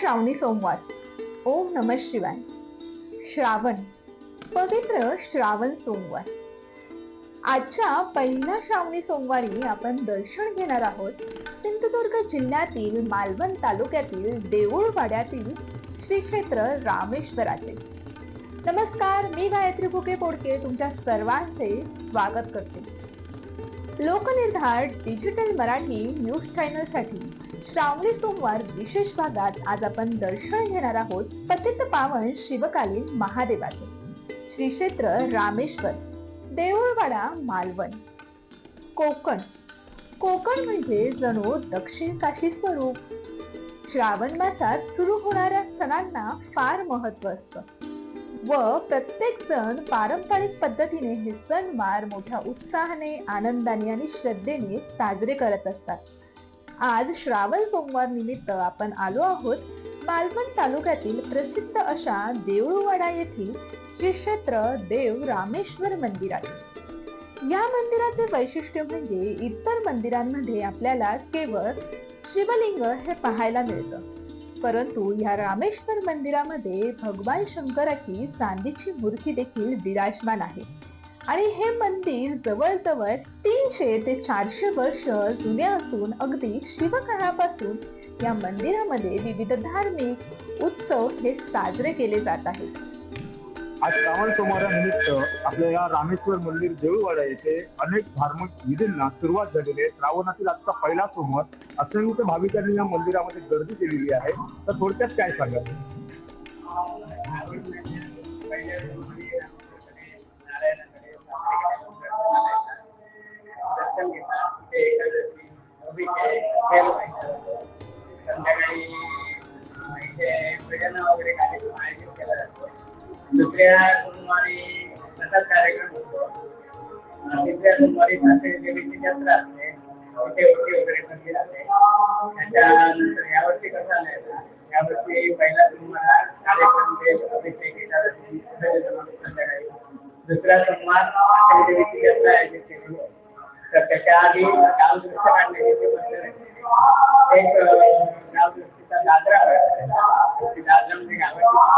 श्रावणी सोमवार. ओम नम शिवाय. श्रावण. पवित्र श्रावण सोमवार. आजच्या पहिल्या श्रावणी सोमवारी आपण दर्शन घेणार आहोत सिंधुदुर्ग जिल्ह्यातील मालवण तालुक्यातील देऊळवाड्यातील श्री क्षेत्र रामेश्वराचे. नमस्कार मी गायत्री भुके पोडके तुमच्या सर्वांचे स्वागत करते. लोकनिर्धार डिजिटल मराठी न्यूज चॅनलसाठी श्रावणी सोमवार विशेष भागात आज आपण दर्शन घेणार आहोत पतित पावन शिवकालीन महादेवाचे. श्री क्षेत्र रामेश्वर देऊळवाडा मालवण. कोकण. कोकण म्हणजे जणू दक्षिण काशी स्वरूप. श्रावण मासात सुरू होणाऱ्या सणांना फार महत्त्व असतं. व प्रत्येक सण पारंपरिक पद्धतीने हे सणवार मोठ्या उत्साहाने आनंदाने आणि श्रद्धेने साजरे करत असतात. आज श्रावण सोमवार निमित्त आपण आलो आहोत मालवण तालुक्यातील प्रसिद्ध अशा देऊळवाडा येथील श्री क्षेत्र देव रामेश्वर मंदिरात. या मंदिराचे वैशिष्ट्य म्हणजे इतर मंदिरांमध्ये आपल्याला केवळ शिवलिंग हे पाहायला मिळतं. परंतु या रामेश्वर मंदिरामध्ये भगवान शंकराची चांदीची मूर्ती देखील विराजमान आहे. आणि हे मंदिर जवळजवळ तीनशे ते चारशे वर्ष जुने असून अगदी शिवकाळापासून या मंदिरामध्ये विविध धार्मिक उत्सव हे साजरे केले जात आहेत. आज श्रावण सोमवारानिमित्त आपल्या या रामेश्वर मंदिर देऊळवाडा येथे अनेक धार्मिक विधींना सुरुवात झालेली आहे. श्रावणातील आजचा पहिला सोमवार असंख्य भाविकांनी या मंदिरामध्ये गर्दी केलेली आहे. तर थोडक्यात काय सांगाल संध्याकाळी इथे भजन वगैरे कार्यक्रम आयोजित केला जातो. दुसऱ्या सोमवारी तसाच कार्यक्रम होतो. अं, तिसऱ्या सोमवारी सासरी देवीची जत्रा असते. तिथे ओटी वगैरे बनली जाते. त्याच्यानंतर यावर्षी कसं आलंय यावर्षी पहिला सोमवार कार्यक्रम देव अभिषेक संध्याकाळी. दुसरा सोमवार सासरी देवीची जत्रा आयोजित केलेली तर त्याच्या आधी गाव दृश्य काढण्याची पद्धत आहे. एक गाव दादरा दादरा म्हणजे गावाची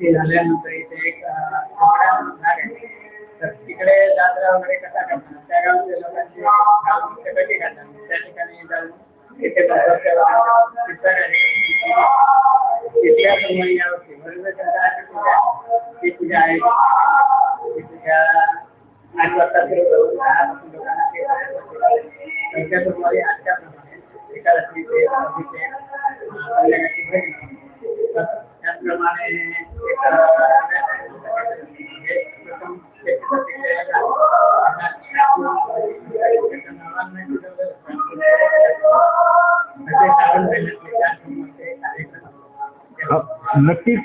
झाल्यानंतर इथे एक तर तिकडे दादरा वगैरे कसा करणार त्या गावच्या लोकांचे गाव कधी त्या ठिकाणी जाऊन तिथे तिथल्या सोमवारी पूजा ती पूजा आहे. ती पूजा आठ वाजता सुरू लोकांना आजच्या प्रमाणे संध्याकाळची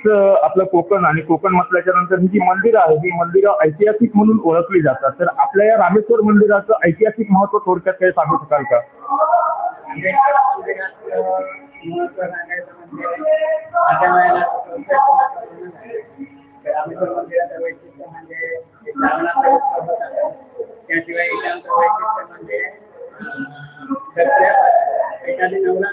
नक्कीच आपलं कोकण आणि कोकण म्हटल्याच्या नंतर ही जी मंदिरं आहे ही मंदिरं ऐतिहासिक म्हणून ओळखली जातात. तर आपल्या या रामेश्वर मंदिराचं ऐतिहासिक महत्त्व थोडक्यात काही सांगू शकाल का? महत्त्व सांगायचं म्हणजे माझ्या रामेश्वर मंदिराचं वैशिष्ट्य म्हणजे त्याशिवाय वैशिष्ट्य म्हणजे एखादी नवरात्र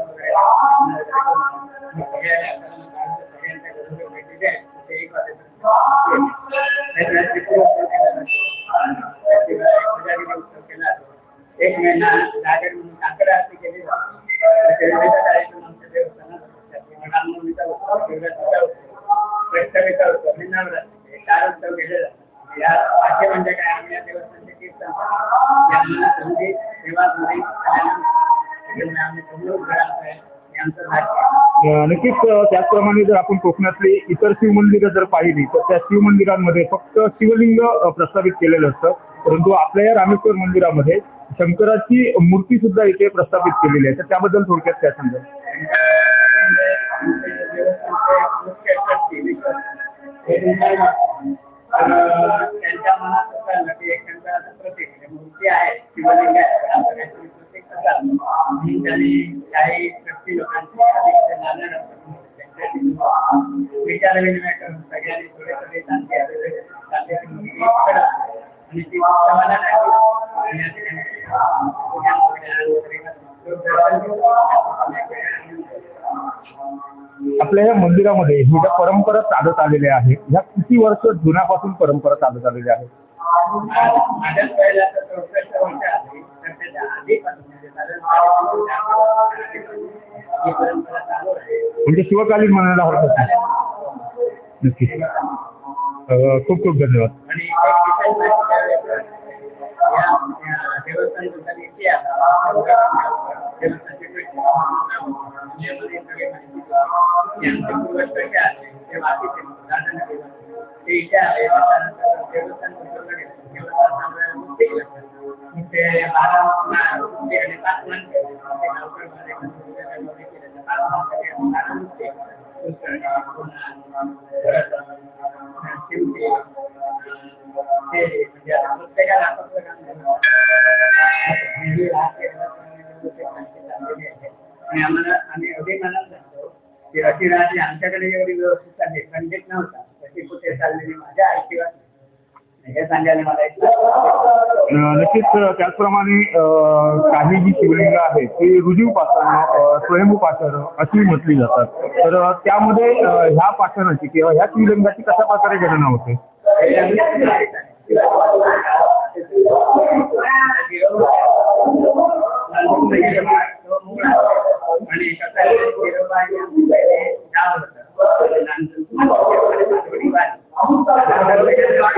वगैरे, आणि सगळ्या सगळ्यांच्या घरोघरी भेटी द्या. ते एक वाजेपर्यंत. नाहीतर त्रिपुर उत्सव केला जातो. शिवाय कोजागिरी उत्सव केला जातो. एक महिना जागर म्हणून काकड आरती केली जाते. शिवरात्रीचा कार्यक्रम आमच्या देवस्थानात उत्सव, उत्सव, नवरात्री चार उत्सव केले जातात. या म्हणजे काय? आम्ही या देवस्थानचे कीर्तन संधी, सेवा, आम्ही आमचं नक्कीच त्याचप्रमाणे जर आपण कोकणातली इतर शिवमंदिरं जर पाहिली तर त्या शिवमंदिरांमध्ये फक्त शिवलिंग प्रस्थापित केलेलं असतं. परंतु आपल्या या रामेश्वर मंदिरामध्ये शंकराची मूर्ती सुद्धा इथे प्रस्थापित केलेली आहे. तर त्याबद्दल थोडक्यात काय सांगाल? त्यांच्या मनात असं आलं की एक मूर्ती आहे शिवलिंग आहे प्रत्येक काही व्यक्ती लोकांची त्यांच्या विचारविनिमय मंदिरामध्ये ही ज्या परंपरा चालत आलेल्या आहेत ह्या किती वर्ष जुन्यापासून परंपरा चालत आलेल्या आहेत? म्हणजे शिवकालीन म्हणायला हरकत नाही. नक्कीच. खूप खूप धन्यवाद. आणि एक विशेष माहिती द्यावी या या देवस्थानबद्दल इतिहास देवस्थानची कृती यामध्ये सगळी माहिती दिली. यांचे पूर्वज कसे आले ते वाकीचे राजाने दिलं. ते इथे आले त्याच्यानंतर देवस्थान बसवलं गेलं. देवस्थान चांगल्या मूर्ती केल्या. मग ते बारा मा- मूर्ती आणि पाच मान केले. ते गावकरी महाराज वेगवेगळ्या मूर्ती केल्या. त्या पाच मान केल्या आणि बारा मूर्ती. दुसरं, पुन्हा, परत, अं, शिवजी, अं, ते म्हणजे आता प्रत्येकाला आपापलं काम दिलं. हिंदू राष्ट्रीय देवस्थानाने क्रांती चाललेली आहे. आणि आम्हाला आम्ही अभिमानात सांगतो की अशी रात्री आमच्याकडे एवढी व्यवस्थित चालली खंडित नव्हता तशी कुठे चाललेली माझ्या आशीर्वाद नाही. हे सांगायला मला नक्कीच त्याचप्रमाणे काही जी शिवलिंग आहेत ती रुजीव पाषाण स्वयंभू पाषाण अशी म्हटली जातात. तर त्यामध्ये ह्या पाषाणाची किंवा ह्या शिवलिंगाची कशा प्रकारे गणना होते? आणि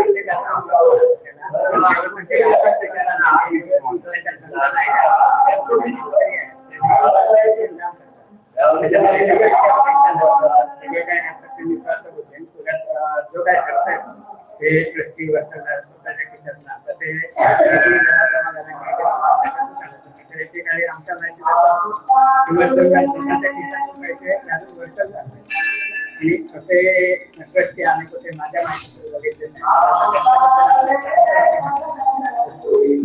आमच्या माहिती आणि कसे नकळते माझ्या माहिती बघितले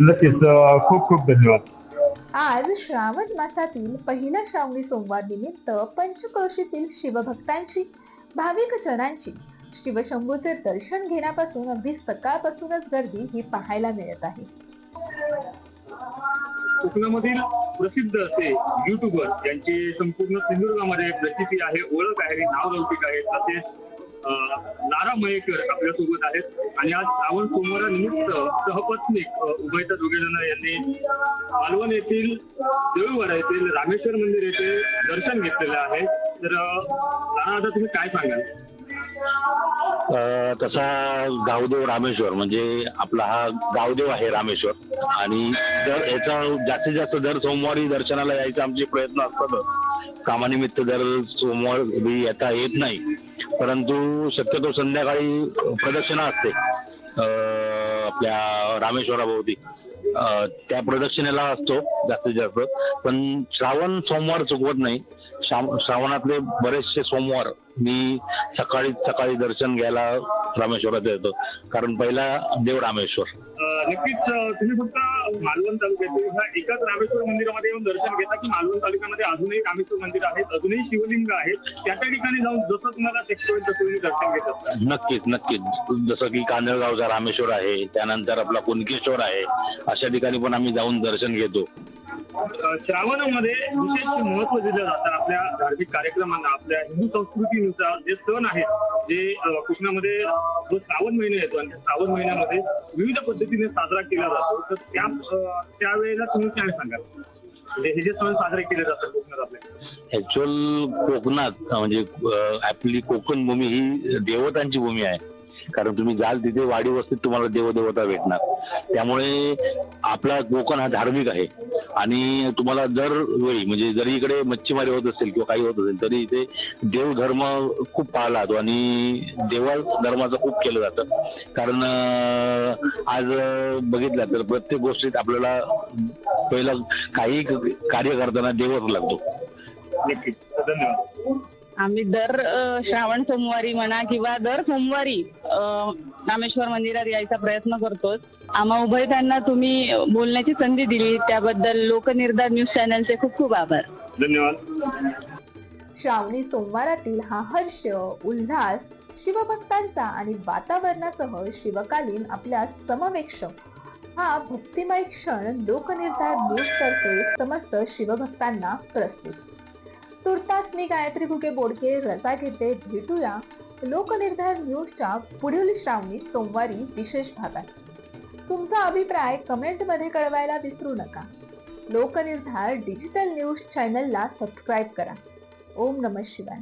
नक्कीच खूप खूप धन्यवाद. आज श्रावण मासातील पहिल्या श्रावणी सोमवार निमित्त पंचक्रोशीतील शिवभक्तांची भाविक जणांची शिवशंभूचे दर्शन घेण्यापासून अगदी सकाळपासूनच गर्दी ही पाहायला मिळत आहे. कोकणामधील प्रसिद्ध असे युट्यूबर ज्यांची संपूर्ण सिंधुदुर्गामध्ये प्रसिद्धी आहे ओळख आहे नाव लौकिक आहे तसेच लारा मयेकर आपल्यासोबत आहेत. आणि आज श्रावण सोमवारानिमित्त सहपत्नीक उभयता दोघे जण यांनी मालवण येथील देऊळवाडा येथील रामेश्वर मंदिर येथे दर्शन घेतलेलं आहे. तर आता तुम्ही काय सांगाल? तसा गावदेव रामेश्वर म्हणजे आपला हा गावदेव आहे रामेश्वर. आणि दर याचा जास्तीत जास्त दर सोमवारी दर्शनाला यायचा आमचे प्रयत्न असतात. कामानिमित्त दर सोमवार येता येत नाही. परंतु शक्यतो संध्याकाळी प्रदक्षिणा असते. आपल्या रामेश्वराभोवती. त्या प्रदक्षिणेला असतो जास्तीत जास्त. पण श्रावण सोमवार चुकवत नाही. श्रावणातले बरेचसे सोमवार मी सकाळी सकाळी दर्शन घ्यायला रामेश्वरात येतो. कारण पहिला देव रामेश्वर नक्कीच तुम्ही फक्त मालवण तालुक्यातील ह्या एकाच रामेश्वर मंदिरामध्ये येऊन दर्शन घेता की मालवण तालुक्यामध्ये अजूनही रामेश्वर मंदिर आहेत अजूनही शिवलिंग आहेत. त्या त्या ठिकाणी जाऊन जसं तुम्हाला शक्य होईल तसं तुम्ही दर्शन घेत असता. नक्कीच नक्कीच. जसं की कांदळगावचा रामेश्वर आहे त्यानंतर आपला कुणकेश्वर आहे अशा ठिकाणी पण आम्ही जाऊन दर्शन घेतो. श्रावणामध्ये विशेष महत्त्व दिलं जातं आपल्या धार्मिक कार्यक्रमांना आपल्या हिंदू संस्कृतीनुसार जे सण आहेत जे कृष्णामध्ये कोकणामध्ये जो श्रावण महिना येतो आणि श्रावण महिन्यामध्ये विविध पद्धतीने साजरा केला जातो. तर त्या त्यावेळेला तुम्ही काय सांगाल? म्हणजे हे जे सण साजरे केले जातात कोकणात आपल्या ऍक्च्युअल कोकणात म्हणजे आपली कोकण भूमी ही देवतांची भूमी आहे. कारण तुम्ही जाल तिथे वाडी वस्तीत तुम्हाला देवदेवता भेटणार. त्यामुळे आपला कोकण हा धार्मिक आहे. आणि तुम्हाला दरवेळी म्हणजे जरी इकडे मच्छीमारी होत असेल किंवा काही होत असेल तरी इथे देवधर्म खूप पाळला जातो आणि देवा धर्माचं खूप केलं जातं. कारण आज बघितलं तर प्रत्येक गोष्टीत आपल्याला पहिलं काही कार्य करताना देवच लागतो. आम्ही दर श्रावण सोमवारी म्हणा किंवा दर सोमवारी रामेश्वर मंदिरात यायचा प्रयत्न करतोच. आम्हा उभयतांना तुम्ही बोलण्याची संधी दिली. त्याबद्दल लोकनिर्धार न्यूज चॅनलचे खूप खूप आभार. धन्यवाद. श्रावणी सोमवारातील हा हर्ष उल्हास शिवभक्तांचा आणि वातावरणासह शिवकालीन आपल्या समवेक्ष हा भक्तिमय क्षण लोकनिर्धार न्यूज तर्फे समस्त शिवभक्तांना प्रस्तुत. तुर्तास मी गायत्री घुगे बोडके रजा घेते. भेटूया. लोकनिर्धार न्यूजच्या पुढील श्रावणी सोमवारी विशेष भागात तुमचा अभिप्राय कमेंटमध्ये कळवायला विसरू नका. लोकनिर्धार डिजिटल न्यूज चॅनलला सबस्क्राईब करा. ओम नमः शिवाय.